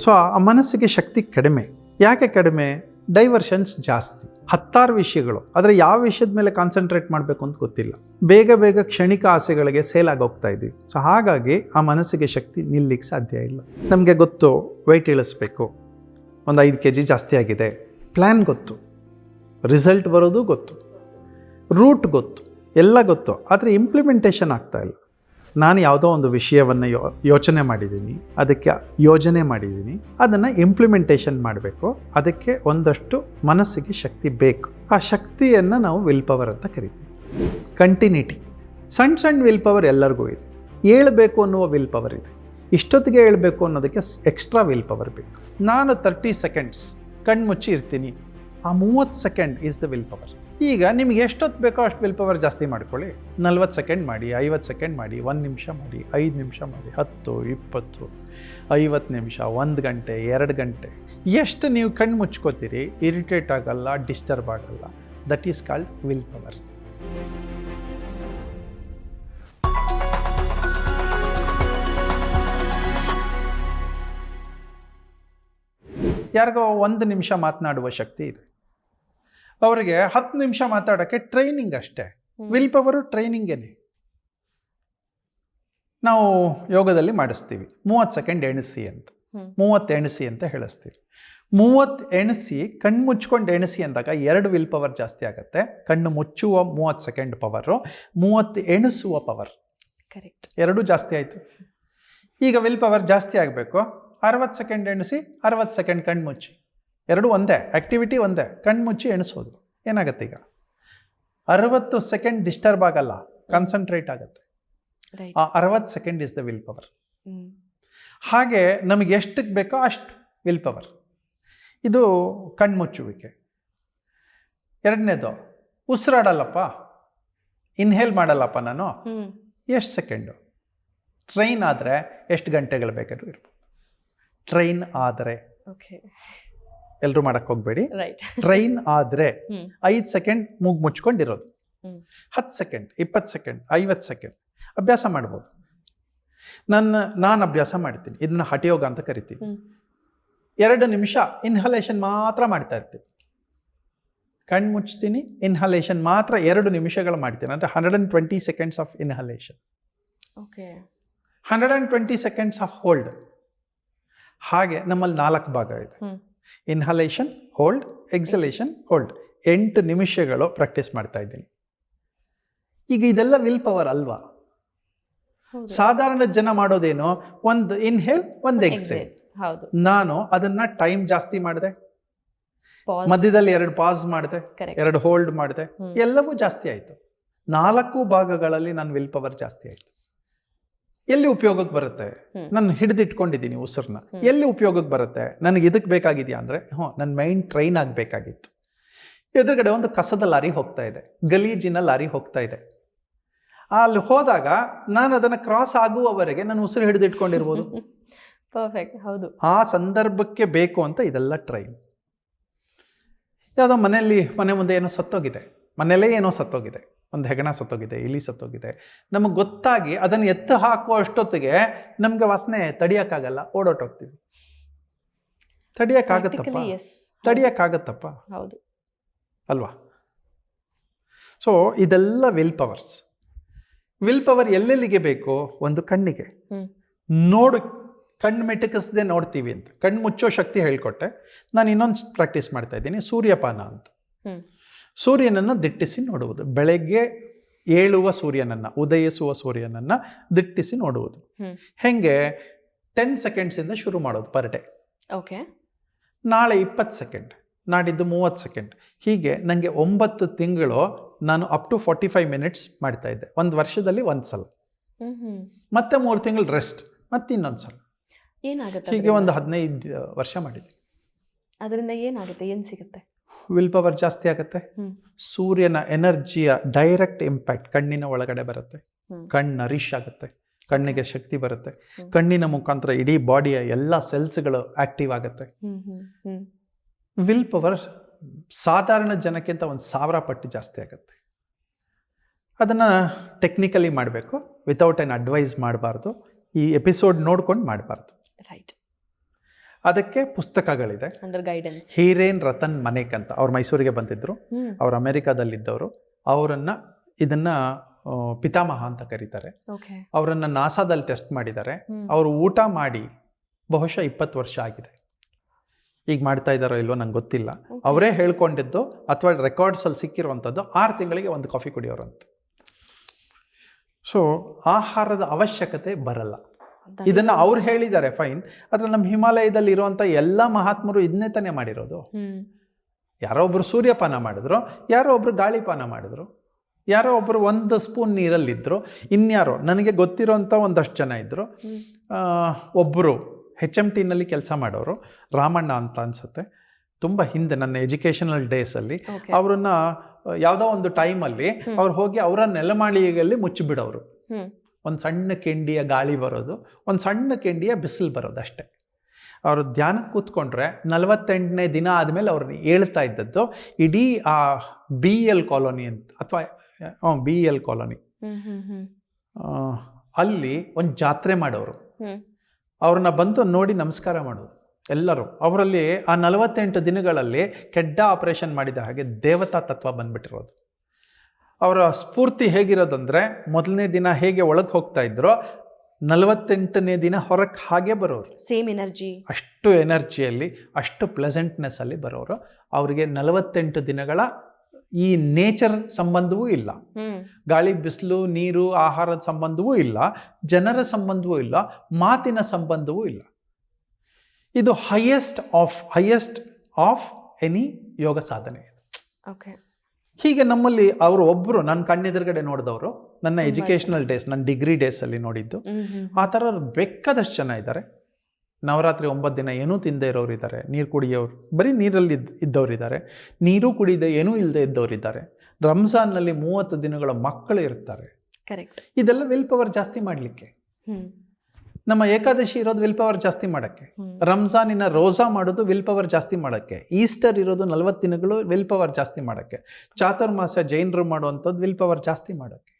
So ಆ ಮನಸ್ಸಿಗೆ ಶಕ್ತಿ ಕಡಿಮೆ. ಯಾಕೆ ಕಡಿಮೆ? ಡೈವರ್ಷನ್ಸ್ ಜಾಸ್ತಿ. ಹತ್ತಾರು ವಿಷಯಗಳು. ಆದರೆ ಯಾವ ವಿಷಯದ ಮೇಲೆ ಕಾನ್ಸಂಟ್ರೇಟ್ ಮಾಡಬೇಕು ಅಂತ ಗೊತ್ತಿಲ್ಲ. ಬೇಗ ಬೇಗ ಕ್ಷಣಿಕ ಆಸೆಗಳಿಗೆ ಸೇಲ್ ಹೋಗ್ತಾ ಇದ್ದೀವಿ. ಸೊ ಹಾಗಾಗಿ ಆ ಮನಸ್ಸಿಗೆ ಶಕ್ತಿ ನಿಲ್ಲಿಕ್ಕೆ ಸಾಧ್ಯ ಇಲ್ಲ. ನಮಗೆ ಗೊತ್ತು ವೆಯ್ಟ್ ಇಳಿಸ್ಬೇಕು. ಒಂದು ಐದು ಕೆ ಜಿ ಜಾಸ್ತಿ ಆಗಿದೆ. ಪ್ಲ್ಯಾನ್ ಗೊತ್ತು. ರಿಸಲ್ಟ್ ಬರೋದು ಗೊತ್ತು. ರೂಟ್ ಗೊತ್ತು. ಎಲ್ಲ ಗೊತ್ತು. ಆದರೆ ಇಂಪ್ಲಿಮೆಂಟೇಷನ್ ಆಗ್ತಾ ಇಲ್ಲ. ನಾನು ಯಾವುದೋ ಒಂದು ವಿಷಯವನ್ನು ಯೋ, ಯೋಚನೆ ಮಾಡಿದ್ದೀನಿ, ಅದಕ್ಕೆ ಯೋಜನೆ ಮಾಡಿದ್ದೀನಿ, ಅದನ್ನು ಇಂಪ್ಲಿಮೆಂಟೇಷನ್ ಮಾಡಬೇಕು, ಅದಕ್ಕೆ ಒಂದಷ್ಟು ಮನಸ್ಸಿಗೆ ಶಕ್ತಿ ಬೇಕು. ಆ ಶಕ್ತಿಯನ್ನು ನಾವು ವಿಲ್ ಪವರ್ ಅಂತ ಕರಿತೀವಿ. ಕಂಟಿನ್ಯೂಟಿ ಸಣ್ಣ ಸಣ್ಣ ವಿಲ್ ಪವರ್ ಎಲ್ಲರಿಗೂ ಇದೆ. ಏಳಬೇಕು ಅನ್ನುವ ವಿಲ್ ಪವರ್ ಇದೆ. ಇಷ್ಟೊತ್ತಿಗೆ ಹೇಳಬೇಕು ಅನ್ನೋದಕ್ಕೆ ಎಕ್ಸ್ಟ್ರಾ ವಿಲ್ ಪವರ್ ಬೇಕು. ನಾನು ತರ್ಟಿ ಸೆಕೆಂಡ್ಸ್ ಕಣ್ಣು ಮುಚ್ಚಿ ಇರ್ತೀನಿ. ಆ ಮೂವತ್ತು second is the will power ಈಗ ನಿಮ್ಗೆ ಎಷ್ಟೊತ್ತು ಬೇಕೋ ಅಷ್ಟು ವಿಲ್ ಪವರ್ ಜಾಸ್ತಿ ಮಾಡ್ಕೊಳ್ಳಿ. ನಲ್ವತ್ತು ಸೆಕೆಂಡ್ ಮಾಡಿ, ಐವತ್ತು ಸೆಕೆಂಡ್ ಮಾಡಿ, ಒಂದು ನಿಮಿಷ ಮಾಡಿ, ಐದು ನಿಮಿಷ ಮಾಡಿ, ಹತ್ತು, ಇಪ್ಪತ್ತು, ಐವತ್ತು ನಿಮಿಷ, ಒಂದು ಗಂಟೆ, ಎರಡು ಗಂಟೆ. ಎಷ್ಟು ನೀವು ಕಣ್ಣು ಮುಚ್ಕೋತೀರಿ ಇರಿಟೇಟ್ ಆಗಲ್ಲ ಡಿಸ್ಟರ್ಬ್ ಆಗಲ್ಲ. That is called will power ಯಾರಿಗೋ ಒಂದು ನಿಮಿಷ ಮಾತನಾಡುವ ಶಕ್ತಿ ಇದೆ. ಅವರಿಗೆ ಹತ್ತು ನಿಮಿಷ ಮಾತಾಡೋಕ್ಕೆ ಟ್ರೈನಿಂಗ್ ಅಷ್ಟೇ. ವಿಲ್ ಪವರು ಟ್ರೈನಿಂಗೇನೆ ನಾವು ಯೋಗದಲ್ಲಿ ಮಾಡಿಸ್ತೀವಿ. ಮೂವತ್ತು ಸೆಕೆಂಡ್ ಎಣಿಸಿ ಅಂತ. ಮೂವತ್ತು ಎಣಿಸಿ ಅಂತ ಹೇಳಿಸ್ತೀವಿ. ಮೂವತ್ತು ಎಣಿಸಿ ಕಣ್ಣು ಮುಚ್ಕೊಂಡು ಎಣಿಸಿ ಅಂದಾಗ ಎರಡು ವಿಲ್ ಪವರ್ ಜಾಸ್ತಿ ಆಗುತ್ತೆ. ಕಣ್ಣು ಮುಚ್ಚುವ ಮೂವತ್ತು ಸೆಕೆಂಡ್ ಪವರು ಮೂವತ್ತು ಎಣಿಸುವ ಪವರ್ ಕರೆಕ್ಟ್ ಎರಡೂ ಜಾಸ್ತಿ ಆಯಿತು. ಈಗ ವಿಲ್ ಪವರ್ ಜಾಸ್ತಿ ಆಗಬೇಕು. ಅರವತ್ತು ಸೆಕೆಂಡ್ ಎಣಿಸಿ ಅರವತ್ತು ಸೆಕೆಂಡ್ ಕಣ್ಣು ಮುಚ್ಚಿ. ಎರಡು ಒಂದೇ ಆ್ಯಕ್ಟಿವಿಟಿ ಒಂದೇ ಕಣ್ಣು ಮುಚ್ಚಿ ಎಣಿಸೋದು. ಏನಾಗುತ್ತೆ ಈಗ? ಅರವತ್ತು ಸೆಕೆಂಡ್ ಡಿಸ್ಟರ್ಬ್ ಆಗಲ್ಲ ಕಾನ್ಸಂಟ್ರೇಟ್ ಆಗುತ್ತೆ. ಆ ಅರವತ್ತು second is the will power ಹಾಗೆ ನಮಗೆ ಎಷ್ಟಕ್ಕೆ ಬೇಕೋ ಅಷ್ಟು ವಿಲ್ ಪವರ್ ಇದು ಕಣ್ಮುಚ್ಚುವಿಕೆ. ಎರಡನೇದು ಉಸಿರಾಡಲ್ಲಪ್ಪ. ಇನ್ಹೇಲ್ ಮಾಡಲ್ಲಪ್ಪ ನಾನು. ಎಷ್ಟು ಸೆಕೆಂಡು ಟ್ರೈನ್ ಆದರೆ ಎಷ್ಟು ಗಂಟೆಗಳು ಬೇಕಾದ್ರೂ ಇರ್ಬೋದು. ಟ್ರೈನ್ ಆದರೆ. ಓಕೆ ಎಲ್ಲರೂ ಮಾಡಕ್ ಹೋಗಬೇಡಿ. ಟ್ರೈನ್ ಆದ್ರೆ ಐದು ಸೆಕೆಂಡ್ ಮೂಗ್ ಮುಚ್ಕೊಂಡಿರೋದು. ಹತ್ತು ಸೆಕೆಂಡ್ ಇಪ್ಪತ್ತು ಸೆಕೆಂಡ್ ಐವತ್ತು ಸೆಕೆಂಡ್ ಅಭ್ಯಾಸ ಮಾಡ್ಬೋದು. ನನ್ನ ನಾನು ಅಭ್ಯಾಸ ಮಾಡ್ತೀನಿ. ಇದನ್ನ ಹಠಯೋಗ ಅಂತ ಕರಿತೀವಿ. ಹ್ಮ್. ಎರಡು ನಿಮಿಷ ಇನ್ಹಲೇಷನ್ ಮಾತ್ರ ಮಾಡ್ತಾ ಇರ್ತೀನಿ. ಕಣ್ಣು ಮುಚ್ತೀನಿ ಇನ್ಹಲೇಷನ್ ಮಾತ್ರ ಎರಡು ನಿಮಿಷಗಳು ಮಾಡ್ತೀನಿ. ಅಂದರೆ hundred and twenty seconds of inhalation okay hundred and twenty seconds of hold ಹಾಗೆ ನಮ್ಮಲ್ಲಿ ನಾಲ್ಕು ಭಾಗ ಇದೆ. ಇನ್ಹಲೇಷನ್ ಹೋಲ್ಡ್ ಎಕ್ಸಲೇಷನ್ ಹೋಲ್ಡ್ ಎಂಟು ನಿಮಿಷಗಳು ಪ್ರಾಕ್ಟೀಸ್ ಮಾಡ್ತಾ ಇದ್ದೀನಿ. ಈಗ ಇದೆಲ್ಲ ವಿಲ್ ಪವರ್ ಅಲ್ವಾ? ಸಾಧಾರಣ ಜನ ಮಾಡೋದೇನು? ಒಂದು ಇನ್ಹೇಲ್ ಒಂದು ಎಕ್ಸೇಲ್ ನಾನು ಅದನ್ನ ಟೈಮ್ ಜಾಸ್ತಿ ಮಾಡಿದೆ. ಮಧ್ಯದಲ್ಲಿ ಎರಡು ಪಾಸ್ ಮಾಡಿದೆ. ಎರಡು ಹೋಲ್ಡ್ ಮಾಡಿದೆ. ಎಲ್ಲವೂ ಜಾಸ್ತಿ ಆಯಿತು. ನಾಲ್ಕು ಭಾಗಗಳಲ್ಲಿ ನನ್ನ ವಿಲ್ ಪವರ್ ಜಾಸ್ತಿ ಆಯಿತು. ಎಲ್ಲಿ ಉಪಯೋಗಕ್ಕೆ ಬರುತ್ತೆ. ನಾನು ಹಿಡಿದಿಟ್ಕೊಂಡಿದ್ದೀನಿ ಉಸಿರನ್ನ ಎಲ್ಲಿ ಉಪಯೋಗಕ್ಕೆ ಬರುತ್ತೆ? ನನಗೆ ಇದಕ್ಕೆ ಬೇಕಾಗಿದೆಯಾ ಅಂದರೆ ಹ್ಞೂ ನನ್ನ ಮೈಂಡ್ ಟ್ರೈನ್ ಆಗಬೇಕಾಗಿತ್ತು. ಎದುರುಗಡೆ ಒಂದು ಕಸದ ಲಾರಿ ಹೋಗ್ತಾ ಇದೆ. ಗಲೀಜಿನ ಲಾರಿ ಹೋಗ್ತಾ ಇದೆ. ಅಲ್ಲಿ ಹೋದಾಗ ನಾನು ಅದನ್ನು ಕ್ರಾಸ್ ಆಗುವವರೆಗೆ ನಾನು ಉಸಿರು ಹಿಡಿದಿಟ್ಕೊಂಡಿರ್ಬೋದು. ಪರ್ಫೆಕ್ಟ್ ಹೌದು. ಆ ಸಂದರ್ಭಕ್ಕೆ ಬೇಕು ಅಂತ ಇದೆಲ್ಲ ಟ್ರೈನ್ ಯಾವುದೋ ಮನೆಯಲ್ಲಿ ಮನೆ ಮುಂದೆ ಏನೋ ಸತ್ತೋಗಿದೆ. ಮನೆಯಲ್ಲೇ ಏನೋ ಸತ್ತೋಗಿದೆ. ಒಂದು ಹೆಗಣ ಸತ್ತೋಗಿದೆ ಇಲಿ ಸತ್ತೋಗಿದೆ. ನಮಗೆ ಗೊತ್ತಾಗಿ ಅದನ್ನು ಎತ್ತು ಹಾಕುವ ಅಷ್ಟೊತ್ತಿಗೆ ನಮಗೆ ವಾಸನೆ ತಡಿಯೋಕ್ಕಾಗಲ್ಲ ಓಡೋಟೋಗ್ತೀವಿ. ತಡಿಯೋಕ್ಕಾಗತ್ತಪ್ಪ. ತಡಿಯೋಕ್ಕಾಗತ್ತಪ್ಪ. ಹೌದು. ಅಲ್ವಾ? ಸೊ ಇದೆಲ್ಲ ವಿಲ್ ಪವರ್ಸ್ ವಿಲ್ ಪವರ್ ಎಲ್ಲೆಲ್ಲಿಗೆ ಬೇಕು ಒಂದು ಕಣ್ಣಿಗೆ. ನೋಡು ಕಣ್ಣು ಮೆಟಕಿಸದೆ ನೋಡ್ತೀವಿ ಅಂತ. ಕಣ್ಣು ಮುಚ್ಚೋ ಶಕ್ತಿ ಹೇಳ್ಕೊಟ್ಟೆ. ನಾನು ಇನ್ನೊಂದು ಪ್ರಾಕ್ಟೀಸ್ ಮಾಡ್ತಾ ಇದ್ದೀನಿ ಸೂರ್ಯಪಾನ ಅಂತ. ಸೂರ್ಯನನ್ನು ದಿಟ್ಟಿಸಿ ನೋಡುವುದು. ಬೆಳಗ್ಗೆ ಏಳುವ ಸೂರ್ಯನನ್ನು ಉದಯಿಸುವ ಸೂರ್ಯನನ್ನು ದಿಟ್ಟಿಸಿ ನೋಡುವುದು. ಹೆಂಗೆ? ಟೆನ್ ಸೆಕೆಂಡ್ಸಿಂದ ಶುರು ಮಾಡೋದು ಪರ್ ಡೇ ಓಕೆ. ನಾಳೆ ಇಪ್ಪತ್ತು ಸೆಕೆಂಡ್ ನಾಡಿದ್ದು ಮೂವತ್ತು ಸೆಕೆಂಡ್ ಹೀಗೆ ನನಗೆ ಒಂಬತ್ತು ತಿಂಗಳು ನಾನು up to forty five minutes ಮಾಡ್ತಾ ಇದ್ದೆ. ಒಂದು ವರ್ಷದಲ್ಲಿ ಒಂದು ಸಲ. ಮತ್ತೆ ಮೂರು ತಿಂಗಳು ರೆಸ್ಟ್ ಮತ್ತೆ ಇನ್ನೊಂದು ಸಲ. ಏನಾಗುತ್ತೆ ಹೀಗೆ ಒಂದು ಹದಿನೈದು ವರ್ಷ ಮಾಡಿದ್ದೆ. ಅದರಿಂದ ಏನಾಗುತ್ತೆ? ಏನು ಸಿಗುತ್ತೆ? ವಿಲ್ ಪವರ್ ಜಾಸ್ತಿ ಆಗುತ್ತೆ. ಸೂರ್ಯನ ಎನರ್ಜಿಯ ಡೈರೆಕ್ಟ್ ಇಂಪ್ಯಾಕ್ಟ್ ಕಣ್ಣಿನ ಒಳಗಡೆ ಬರುತ್ತೆ. ಕಣ್ಣು ನರಿಶ್ ಆಗುತ್ತೆ. ಕಣ್ಣಿಗೆ ಶಕ್ತಿ ಬರುತ್ತೆ. ಕಣ್ಣಿನ ಮುಖಾಂತರ ಇಡೀ ಬಾಡಿಯ ಎಲ್ಲ ಸೆಲ್ಸ್ಗಳು ಆಕ್ಟಿವ್ ಆಗುತ್ತೆ. ವಿಲ್ ಪವರ್ ಸಾಧಾರಣ ಜನಕ್ಕಿಂತ ಒಂದು ಸಾವಿರ ಪಟ್ಟು ಜಾಸ್ತಿ ಆಗುತ್ತೆ. ಅದನ್ನು ಟೆಕ್ನಿಕಲಿ ಮಾಡಬೇಕು. ವಿತೌಟ್ ಎನ್ ಅಡ್ವೈಸ್ ಮಾಡಬಾರ್ದು. ಈ ಎಪಿಸೋಡ್ ನೋಡ್ಕೊಂಡು ಮಾಡಬಾರ್ದು. ರೈಟ್ ಅದಕ್ಕೆ ಪುಸ್ತಕಗಳಿದೆ. ಹೀರೇನ್ ರತನ್ ಮನೇಕ್ ಅಂತ ಅವ್ರು ಮೈಸೂರಿಗೆ ಬಂದಿದ್ರು. ಅವ್ರು ಅಮೆರಿಕಾದಲ್ಲಿದ್ದವರು. ಅವರನ್ನ ಇದನ್ನ ಪಿತಾಮಹ ಅಂತ ಕರೀತಾರೆ. ಅವರನ್ನ ನಾಸಾದಲ್ಲಿ ಟೆಸ್ಟ್ ಮಾಡಿದ್ದಾರೆ. ಅವರು ಊಟ ಮಾಡಿ ಬಹುಶಃ ಇಪ್ಪತ್ತು ವರ್ಷ ಆಗಿದೆ. ಈಗ ಮಾಡ್ತಾ ಇದ್ದಾರೋ ಇಲ್ವೋ ನಂಗೆ ಗೊತ್ತಿಲ್ಲ. ಅವರೇ ಹೇಳ್ಕೊಂಡಿದ್ದು ಅಥವಾ ರೆಕಾರ್ಡ್ಸ್ ಅಲ್ಲಿ ಸಿಕ್ಕಿರುವಂಥದ್ದು ಆರು ತಿಂಗಳಿಗೆ ಒಂದು ಕಾಫಿ ಕುಡಿಯೋರಂತ ಸೊ ಆಹಾರದ ಅವಶ್ಯಕತೆ ಬರಲ್ಲ. ಇದನ್ನು ಅವ್ರು ಹೇಳಿದ್ದಾರೆ ಫೈನ್. ಆದ್ರೆ ನಮ್ಮ ಹಿಮಾಲಯದಲ್ಲಿ ಇರುವಂತ ಎಲ್ಲ ಮಹಾತ್ಮರು ಇದನ್ನೇ ತಾನೇ ಮಾಡಿರೋದು. ಯಾರೋ ಒಬ್ರು ಸೂರ್ಯಪಾನ ಮಾಡಿದ್ರು ಯಾರೋ ಒಬ್ರು ಗಾಳಿಪಾನ ಮಾಡಿದ್ರು ಯಾರೋ ಒಬ್ರು ಒಂದು ಸ್ಪೂನ್ ನೀರಲ್ಲಿದ್ದರು ಇನ್ಯಾರೋ ನನಗೆ ಗೊತ್ತಿರೋಂಥ ಒಂದಷ್ಟು ಜನ ಇದ್ರು. ಆ ಒಬ್ಬರು ಹೆಚ್ ಎಂ ಟಿನಲ್ಲಿ ಕೆಲಸ ಮಾಡೋರು ರಾಮಣ್ಣ ಅಂತ ಅನ್ಸುತ್ತೆ. ತುಂಬ ಹಿಂದೆ ನನ್ನ ಎಜುಕೇಷನಲ್ ಡೇಸಲ್ಲಿ ಅಲ್ಲಿ ಅವ್ರನ್ನ ಯಾವುದೋ ಒಂದು ಟೈಮಲ್ಲಿ. ಅವ್ರು ಹೋಗಿ ಅವರ ನೆಲಮಾಳಿಗೆಯಲ್ಲಿ ಮುಚ್ಚಿಬಿಡೋರು. ಒಂದು ಸಣ್ಣ ಕೆಂಡಿಯ ಗಾಳಿ ಬರೋದು ಒಂದು ಸಣ್ಣ ಕೆಂಡಿಯ ಬಿಸಿಲು ಬರೋದು ಅಷ್ಟೇ. ಅವರು ಧ್ಯಾನಕ್ಕೆ ಕೂತ್ಕೊಂಡ್ರೆ ನಲವತ್ತೆಂಟನೇ ದಿನ ಆದಮೇಲೆ ಅವ್ರನ್ನ ಹೇಳ್ತಾ ಇದ್ದದ್ದು ಇಡೀ ಆ ಬಿ ಎಲ್ ಕಾಲೋನಿ ಅಂತ ಅಥವಾ ಬಿ ಎಲ್ ಕಾಲೋನಿ. ಅಲ್ಲಿ ಒಂದು ಜಾತ್ರೆ ಮಾಡೋರು. ಅವ್ರನ್ನ ಬಂದು ನೋಡಿ ನಮಸ್ಕಾರ ಮಾಡೋದು ಎಲ್ಲರೂ. ಅವರಲ್ಲಿ ಆ ನಲವತ್ತೆಂಟು ದಿನಗಳಲ್ಲಿ ಕೆಡ್ಡ ಆಪರೇಷನ್ ಮಾಡಿದ ಹಾಗೆ ದೇವತಾ ತತ್ವ ಬಂದ್ಬಿಟ್ಟಿರೋದು. ಅವರ ಸ್ಫೂರ್ತಿ ಹೇಗಿರೋದಂದ್ರೆ ಮೊದಲನೇ ದಿನ ಹೇಗೆ ಒಳಗೆ ಹೋಗ್ತಾ ಇದ್ರೋ ನಲವತ್ತೆಂಟನೇ ದಿನ ಹೊರಕ್ಕೆ ಹಾಗೆ ಬರೋರು. ಸೇಮ್ ಎನರ್ಜಿ ಅಷ್ಟು ಎನರ್ಜಿಯಲ್ಲಿ ಅಷ್ಟು ಪ್ಲೆಸೆಂಟ್ನೆಸ್ಸಲ್ಲಿ ಬರೋರು. ಅವರಿಗೆ ನಲವತ್ತೆಂಟು ದಿನಗಳ ಈ ನೇಚರ್ ಸಂಬಂಧವೂ ಇಲ್ಲ. ಗಾಳಿ ಬಿಸಿಲು ನೀರು ಆಹಾರದ ಸಂಬಂಧವೂ ಇಲ್ಲ. ಜನರ ಸಂಬಂಧವೂ ಇಲ್ಲ. ಮಾತಿನ ಸಂಬಂಧವೂ ಇಲ್ಲ. ಇದು highest of highest of any ಯೋಗ ಸಾಧನೆ. ಓಕೆ ಹೀಗೆ ನಮ್ಮಲ್ಲಿ ಅವರು ಒಬ್ಬರು ನನ್ನ ಕಣ್ಣೆದುರುಗಡೆ ನೋಡಿದವರು ನನ್ನ ಎಜುಕೇಷನಲ್ ಡೇಸ್ ನನ್ನ ಡಿಗ್ರಿ ಡೇಸ್ ಅಲ್ಲಿ ನೋಡಿದ್ದು. ಆ ಥರ ಬೆಕ್ಕದಷ್ಟು ಜನ ಇದ್ದಾರೆ ನವರಾತ್ರಿ ಒಂಬತ್ತು ದಿನ ಏನೂ ತಿಂದೇ ಇರೋರು ಇದ್ದಾರೆ ನೀರು ಕುಡಿಯೋರು ಬರೀ ನೀರಲ್ಲಿ ಇದ್ದವರು ಇದ್ದಾರೆ ನೀರು ಕುಡಿದೆ ಏನೂ ಇಲ್ಲದೆ ಇದ್ದವ್ರು ಇದ್ದಾರೆ ರಂಜಾನ್ನಲ್ಲಿ ಮೂವತ್ತು ದಿನಗಳ ಮಕ್ಕಳು ಇರ್ತಾರೆ. ಕರೆಕ್ಟ್ ಇದೆಲ್ಲ ವಿಲ್ ಪವರ್ ಜಾಸ್ತಿ ಮಾಡಲಿಕ್ಕೆ. ನಮ್ಮ ಏಕಾದಶಿ ಇರೋದು ವಿಲ್ ಪವರ್ ಜಾಸ್ತಿ ಮಾಡೋಕ್ಕೆ. ರಂಜಾನಿನ ರೋಜಾ ಮಾಡೋದು ವಿಲ್ ಪವರ್ ಜಾಸ್ತಿ ಮಾಡೋಕ್ಕೆ. ಈಸ್ಟರ್ ಇರೋದು ನಲ್ವತ್ತು ದಿನಗಳು ವಿಲ್ ಪವರ್ ಜಾಸ್ತಿ ಮಾಡೋಕ್ಕೆ. ಚಾತುರ್ಮಾಸ ಜೈನರು ಮಾಡುವಂಥದ್ದು ವಿಲ್ ಪವರ್ ಜಾಸ್ತಿ ಮಾಡೋಕ್ಕೆ.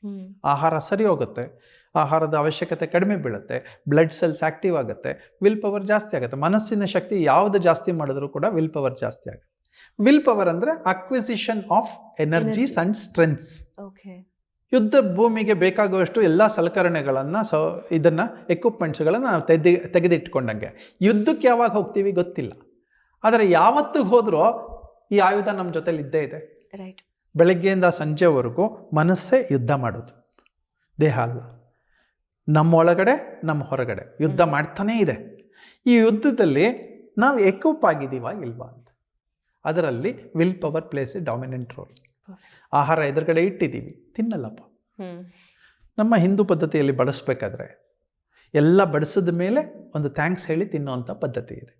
ಆಹಾರ ಸರಿ ಹೋಗುತ್ತೆ. ಆಹಾರದ ಅವಶ್ಯಕತೆ ಕಡಿಮೆ ಬೀಳುತ್ತೆ. ಬ್ಲಡ್ ಸೆಲ್ಸ್ ಆಕ್ಟಿವ್ ಆಗುತ್ತೆ. ವಿಲ್ ಪವರ್ ಜಾಸ್ತಿ ಆಗುತ್ತೆ. ಮನಸ್ಸಿನ ಶಕ್ತಿ ಯಾವುದು ಜಾಸ್ತಿ ಮಾಡಿದ್ರೂ ಕೂಡ ವಿಲ್ ಪವರ್ ಜಾಸ್ತಿ ಆಗುತ್ತೆ. ವಿಲ್ ಪವರ್ ಅಂದರೆ acquisition of energies and strengths okay ಯುದ್ಧ ಭೂಮಿಗೆ ಬೇಕಾಗುವಷ್ಟು ಎಲ್ಲ ಸಲಕರಣೆಗಳನ್ನು ಸೊ ಇದನ್ನು ಎಕ್ವಿಪ್ಮೆಂಟ್ಸ್ಗಳನ್ನು ನಾವು ತೆಗೆದು ತೆಗೆದಿಟ್ಕೊಂಡಂಗೆ. ಯುದ್ಧಕ್ಕೆ ಯಾವಾಗ ಹೋಗ್ತೀವಿ ಗೊತ್ತಿಲ್ಲ. ಆದರೆ ಯಾವತ್ತಿಗೆ ಹೋದರೂ ಈ ಆಯುಧ ನಮ್ಮ ಜೊತೆಲಿ ಇದ್ದೇ ಇದೆ. ರೈಟ್ ಬೆಳಗ್ಗೆಯಿಂದ ಸಂಜೆವರೆಗೂ ಮನಸ್ಸೇ ಯುದ್ಧ ಮಾಡೋದು. ದೇಹ ಅಲ್ಲ. ನಮ್ಮ ಒಳಗಡೆ ನಮ್ಮ ಹೊರಗಡೆ ಯುದ್ಧ ಮಾಡ್ತಾನೇ ಇದೆ. ಈ ಯುದ್ಧದಲ್ಲಿ ನಾವು ಎಕ್ವಿಪ್ ಆಗಿದ್ದೀವಾ ಇಲ್ವಾ ಅಂತ. ಅದರಲ್ಲಿ will power plays a dominant role ಆಹಾರ ಎದುರುಗಡೆ ಇಟ್ಟಿದ್ದೀವಿ ತಿನ್ನಲ್ಲಪ್ಪ. ನಮ್ಮ ಹಿಂದೂ ಪದ್ಧತಿಯಲ್ಲಿ ಬಳಸಬೇಕಾದ್ರೆ ಎಲ್ಲ ಬಡಿಸಿದ ಮೇಲೆ ಒಂದು ಥ್ಯಾಂಕ್ಸ್ ಹೇಳಿ ತಿನ್ನುವಂಥ ಪದ್ಧತಿ ಇದೆ.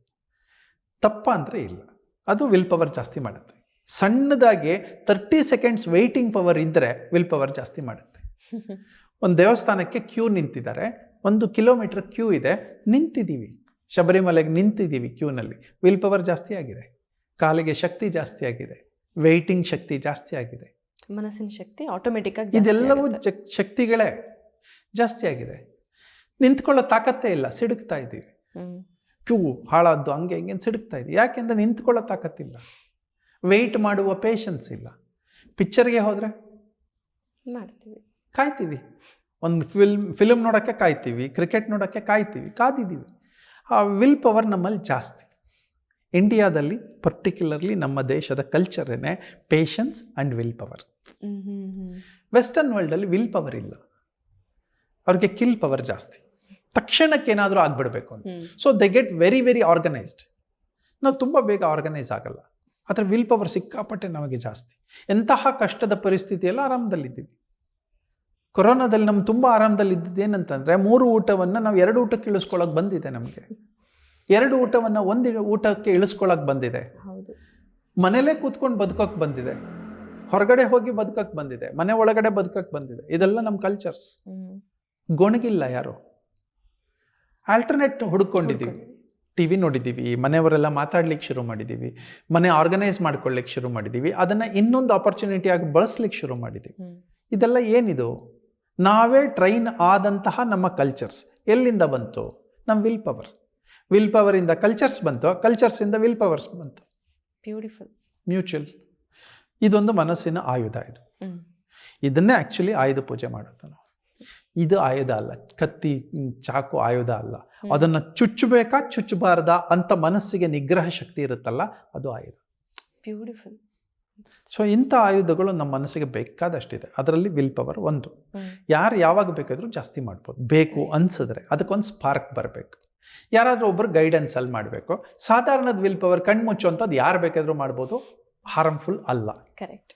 ತಪ್ಪ ಅಂದರೆ ಇಲ್ಲ. ಅದು ವಿಲ್ ಪವರ್ ಜಾಸ್ತಿ ಮಾಡುತ್ತೆ. ಸಣ್ಣದಾಗಿ ತರ್ಟಿ ಸೆಕೆಂಡ್ಸ್ ವೆಯ್ಟಿಂಗ್ ಪವರ್ ಇದ್ದರೆ ವಿಲ್ ಪವರ್ ಜಾಸ್ತಿ ಮಾಡುತ್ತೆ. ಒಂದು ದೇವಸ್ಥಾನಕ್ಕೆ ಕ್ಯೂ ನಿಂತಿದ್ದಾರೆ ಒಂದು ಕಿಲೋಮೀಟರ್ ಕ್ಯೂ ಇದೆ ನಿಂತಿದ್ದೀವಿ. ಶಬರಿಮಲೆಗೆ ನಿಂತಿದ್ದೀವಿ ಕ್ಯೂನಲ್ಲಿ ವಿಲ್ ಪವರ್ ಜಾಸ್ತಿ ಆಗಿದೆ. ಕಾಲಿಗೆ ಶಕ್ತಿ ಜಾಸ್ತಿ ಆಗಿದೆ. ವೆಯ್ಟಿಂಗ್ ಶಕ್ತಿ ಜಾಸ್ತಿ ಆಗಿದೆ. ಮನಸ್ಸಿನ ಶಕ್ತಿ ಆಟೋಮೆಟಿಕ್ ಆಗಿ ಇದೆಲ್ಲವೂ ಶಕ್ತಿಗಳೇ ಜಾಸ್ತಿ ಆಗಿದೆ. ನಿಂತ್ಕೊಳ್ಳೋ ತಾಕತ್ತೇ ಇಲ್ಲ ಸಿಡುಕ್ತಾ ಇದ್ದೀವಿ. ಕ್ಯೂ ಹಾಳಾದ್ದು ಹಂಗೆ ಹಿಂಗೆ ಸಿಡುಕ್ತಾ ಇದ್ದೀವಿ. ಯಾಕೆಂದ್ರೆ ನಿಂತ್ಕೊಳ್ಳೋ ತಾಕತ್ತಿಲ್ಲ. ವೆಯ್ಟ್ ಮಾಡುವ ಪೇಷನ್ಸ್ ಇಲ್ಲ. ಪಿಕ್ಚರ್ಗೆ ಹೋದರೆ? ಮಾಡ್ತೀವಿ. ಕಾಯ್ತೀವಿ. ಒಂದು ಫಿಲ್ಮ್ ಫಿಲ್ಮ್ ನೋಡೋಕ್ಕೆ ಕಾಯ್ತೀವಿ ಕ್ರಿಕೆಟ್ ನೋಡೋಕ್ಕೆ ಕಾಯ್ತೀವಿ ಕಾದಿದ್ದೀವಿ. ಆ ವಿಲ್ ಪವರ್ ನಮ್ಮಲ್ಲಿ ಜಾಸ್ತಿ. ಇಂಡಿಯಾದಲ್ಲಿ ಪರ್ಟಿಕ್ಯುಲರ್ಲಿ ನಮ್ಮ ದೇಶದ ಕಲ್ಚರೇನೆ patience and will power western ವರ್ಲ್ಡಲ್ಲಿ will power ಇಲ್ಲ. ಅವ್ರಿಗೆ ಕಿಲ್ ಪವರ್ ಜಾಸ್ತಿ. ತಕ್ಷಣಕ್ಕೆ ಏನಾದರೂ ಆಗ್ಬಿಡ್ಬೇಕು ಅಂತ. So they get very very organised ನಾವು ತುಂಬ ಬೇಗ ಆರ್ಗನೈಸ್ ಆಗಲ್ಲ. ಆದರೆ ವಿಲ್ ಪವರ್ ಸಿಕ್ಕಾಪಟ್ಟೆ ನಮಗೆ ಜಾಸ್ತಿ. ಎಂತಹ ಕಷ್ಟದ ಪರಿಸ್ಥಿತಿಯಲ್ಲ ಆರಾಮದಲ್ಲಿದ್ದೀವಿ. ಕೊರೋನಾದಲ್ಲಿ ನಮ್ಗೆ ತುಂಬ ಏನಂತಂದರೆ ಮೂರು ಊಟವನ್ನು ನಾವು ಎರಡು ಊಟಕ್ಕೆ ಇಳಿಸ್ಕೊಳ್ಳೋಕೆ ಬಂದಿದೆ ನಮಗೆ. ಎರಡು ಊಟವನ್ನು ಒಂದು ಊಟಕ್ಕೆ ಇಳಿಸ್ಕೊಳಕ್ ಬಂದಿದೆ. ಮನೇಲೇ ಕೂತ್ಕೊಂಡು ಬದುಕೋಕೆ ಬಂದಿದೆ. ಹೊರಗಡೆ ಹೋಗಿ ಬದುಕಕ್ಕೆ ಬಂದಿದೆ. ಮನೆ ಒಳಗಡೆ ಬದುಕಕ್ಕೆ ಬಂದಿದೆ. ಇದೆಲ್ಲ ನಮ್ಮ ಕಲ್ಚರ್ಸ್ ಗೊಣಗಿಲ್ಲ ಯಾರು? ಆಲ್ಟರ್ನೇಟ್ ಹುಡ್ಕೊಂಡಿದ್ದೀವಿ ಟಿ ವಿ ನೋಡಿದ್ದೀವಿ ಮನೆಯವರೆಲ್ಲ ಮಾತಾಡ್ಲಿಕ್ಕೆ ಶುರು ಮಾಡಿದ್ದೀವಿ ಮನೆ ಆರ್ಗನೈಸ್ ಮಾಡ್ಕೊಳ್ಲಿಕ್ಕೆ ಶುರು ಮಾಡಿದ್ದೀವಿ ಅದನ್ನು ಇನ್ನೊಂದು ಆಪರ್ಚುನಿಟಿಯಾಗಿ ಬಳಸ್ಲಿಕ್ಕೆ ಶುರು ಮಾಡಿದ್ದೀವಿ ಇದೆಲ್ಲ ಏನಿದು? ನಾವೇ ಟ್ರೈನ್ ಆದಂತಹ ನಮ್ಮ ಕಲ್ಚರ್ಸ್ ಎಲ್ಲಿಂದ ಬಂತು? ನಮ್ಮ ವಿಲ್ ಪವರ್ ವಿಲ್ ಪವರಿಂದ ಕಲ್ಚರ್ಸ್ ಬಂತು. ಕಲ್ಚರ್ಸಿಂದ ವಿಲ್ ಪವರ್ಸ್ ಬಂತು. ಬ್ಯೂಟಿಫುಲ್ ಮ್ಯೂಚುವಲ್ ಇದೊಂದು ಮನಸ್ಸಿನ ಆಯುಧ ಇದು. ಇದನ್ನೇ ಆ್ಯಕ್ಚುಲಿ ಆಯುಧ ಪೂಜೆ ಮಾಡೋದು ನಾವು. ಇದು ಆಯುಧ ಅಲ್ಲ. ಕತ್ತಿ ಚಾಕು ಆಯುಧ ಅಲ್ಲ. ಅದನ್ನು ಚುಚ್ಚಬೇಕಾ ಚುಚ್ಚಬಾರದ ಅಂತ ಮನಸ್ಸಿಗೆ ನಿಗ್ರಹ ಶಕ್ತಿ ಇರುತ್ತಲ್ಲ ಅದು ಆಯುಧ. ಬ್ಯೂಟಿಫುಲ್ ಸೊ ಇಂಥ ಆಯುಧಗಳು ನಮ್ಮ ಮನಸ್ಸಿಗೆ ಬೇಕಾದಷ್ಟಿದೆ. ಅದರಲ್ಲಿ ವಿಲ್ ಪವರ್ ಒಂದು ಯಾರು ಯಾವಾಗ ಬೇಕಾದರೂ ಜಾಸ್ತಿ ಮಾಡ್ಬೋದು. ಬೇಕು ಅನ್ಸಿದ್ರೆ. ಅದಕ್ಕೊಂದು ಸ್ಪಾರ್ಕ್ ಬರಬೇಕು. ಯಾರಾದರೂ ಒಬ್ಬರು ಗೈಡೆನ್ಸಲ್ಲಿ ಮಾಡಬೇಕು. ಸಾಧಾರಣದ ವಿಲ್ ಪವರ್ ಕಣ್ಣು ಮುಚ್ಚುವಂಥದ್ದು ಯಾರು ಬೇಕಾದರೂ ಮಾಡ್ಬೋದು. ಹಾರ್ಮ್ಫುಲ್ ಅಲ್ಲ. ಕರೆಕ್ಟ್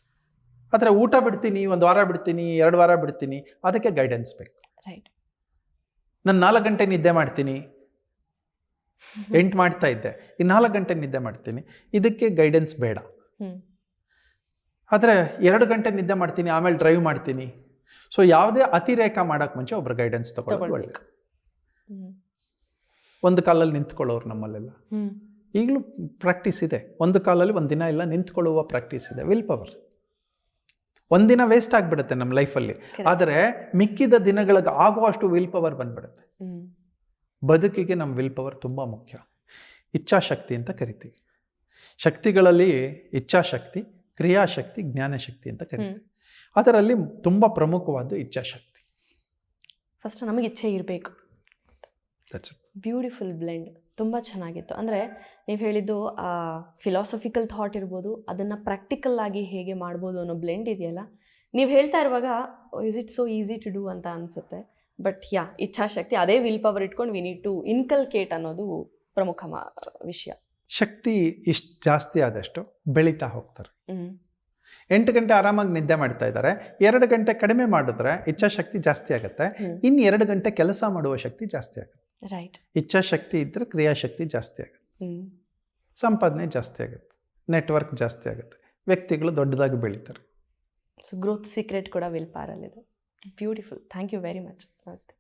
ಆದರೆ ಊಟ ಬಿಡ್ತೀನಿ ಒಂದು ವಾರ ಬಿಡ್ತೀನಿ ಎರಡು ವಾರ ಬಿಡ್ತೀನಿ ಅದಕ್ಕೆ ಗೈಡೆನ್ಸ್ ಬೇಕು. ರೈಟ್ ನಾನು ನಾಲ್ಕು ಗಂಟೆ ನಿದ್ದೆ ಮಾಡ್ತೀನಿ. ಎಂಟು ಮಾಡ್ತಾ ಇದ್ದೆ. ಈ ನಾಲ್ಕು ಗಂಟೆ ನಿದ್ದೆ ಮಾಡ್ತೀನಿ. ಇದಕ್ಕೆ ಗೈಡೆನ್ಸ್ ಬೇಡ. ಆದರೆ ಎರಡು ಗಂಟೆ ನಿದ್ದೆ ಮಾಡ್ತೀನಿ ಆಮೇಲೆ ಡ್ರೈವ್ ಮಾಡ್ತೀನಿ. ಸೊ ಯಾವುದೇ ಅತಿರೇಕ ಮಾಡೋಕ್ಕೆ ಮುಂಚೆ ಒಬ್ಬರು ಗೈಡೆನ್ಸ್ ಹ್ಮ್. ಒಂದು ಕಾಲಲ್ಲಿ ನಿಂತ್ಕೊಳ್ಳೋರು ನಮ್ಮಲ್ಲೆಲ್ಲ. ಈಗಲೂ ಪ್ರಾಕ್ಟೀಸ್ ಇದೆ. ಒಂದು ಕಾಲಲ್ಲಿ ಒಂದು ದಿನ ಎಲ್ಲ ನಿಂತ್ಕೊಳ್ಳುವ ಪ್ರಾಕ್ಟೀಸ್ ಇದೆ. ವಿಲ್ ಪವರ್ ಒಂದಿನ ವೇಸ್ಟ್ ಆಗಿಬಿಡುತ್ತೆ ನಮ್ಮ ಲೈಫಲ್ಲಿ. ಆದರೆ ಮಿಕ್ಕಿದ ದಿನಗಳಿಗೆ ಆಗುವಷ್ಟು ವಿಲ್ ಪವರ್ ಬಂದ್ಬಿಡುತ್ತೆ. ಬದುಕಿಗೆ ನಮ್ಮ ವಿಲ್ ಪವರ್ ತುಂಬ ಮುಖ್ಯ. ಇಚ್ಛಾಶಕ್ತಿ ಅಂತ ಕರಿತೀವಿ. ಶಕ್ತಿಗಳಲ್ಲಿ ಇಚ್ಛಾಶಕ್ತಿ ಕ್ರಿಯಾಶಕ್ತಿ ಜ್ಞಾನಶಕ್ತಿ ಅಂತ ಕರಿತೀವಿ. ಅದರಲ್ಲಿ ತುಂಬ ಪ್ರಮುಖವಾದ ಇಚ್ಛಾಶಕ್ತಿ. ಫಸ್ಟ್ ನಮಗೆ ಇಚ್ಛೆ ಇರಬೇಕು. ಬ್ಯೂಟಿಫುಲ್ ಬ್ಲೆಂಡ್ ತುಂಬ ಚೆನ್ನಾಗಿತ್ತು. ಅಂದರೆ ನೀವು ಹೇಳಿದ್ದು ಆ ಫಿಲಾಸಫಿಕಲ್ ಥಾಟ್ ಇರ್ಬೋದು ಅದನ್ನು ಪ್ರಾಕ್ಟಿಕಲ್ ಆಗಿ ಹೇಗೆ ಮಾಡ್ಬೋದು ಅನ್ನೋ ಬ್ಲೆಂಡ್ ಇದೆಯಲ್ಲ? ನೀವು ಹೇಳ್ತಾ ಇರುವಾಗ is it so easy to do ಅಂತ ಅನಿಸುತ್ತೆ. ಬಟ್ ಯಾ ಇಚ್ಛಾಶಕ್ತಿ ಅದೇ ವಿಲ್ ಪವರ್ ಇಟ್ಕೊಂಡು ವಿ ನೀಡ್ ಟು ಇನ್ಕಲ್ಕೇಟ್ ಅನ್ನೋದು ಪ್ರಮುಖ ಮಾ- ವಿಷಯ. ಶಕ್ತಿ ಇಷ್ಟು ಜಾಸ್ತಿ ಆದಷ್ಟು ಬೆಳೀತಾ ಹೋಗ್ತಾರೆ. ಹ್ಞೂ ಎಂಟು ಗಂಟೆ ಆರಾಮಾಗಿ ನಿದ್ದೆ ಮಾಡ್ತಾ ಇದ್ದಾರೆ. ಎರಡು ಗಂಟೆ ಕಡಿಮೆ ಮಾಡಿದ್ರೆ ಇಚ್ಛಾಶಕ್ತಿ ಜಾಸ್ತಿ ಆಗುತ್ತೆ. ಇನ್ನು ಎರಡು ಗಂಟೆ ಕೆಲಸ ಮಾಡುವ ಶಕ್ತಿ ಜಾಸ್ತಿ ಆಗುತ್ತೆ. ರೈಟ್ ಇಚ್ಛಾಶಕ್ತಿ ಇದ್ದರೆ ಕ್ರಿಯಾಶಕ್ತಿ ಜಾಸ್ತಿ ಆಗುತ್ತೆ. ಸಂಪಾದನೆ ಜಾಸ್ತಿ ಆಗುತ್ತೆ. ನೆಟ್ವರ್ಕ್ ಜಾಸ್ತಿ ಆಗುತ್ತೆ. ವ್ಯಕ್ತಿಗಳು ದೊಡ್ಡದಾಗಿ ಬೆಳೀತಾರೆ. ಸೊ ಗ್ರೋತ್ ಸೀಕ್ರೆಟ್ ಕೂಡ will ಪಾರಲ್ಲಿದೆ beautiful thank you very much ನಮಸ್ತೆ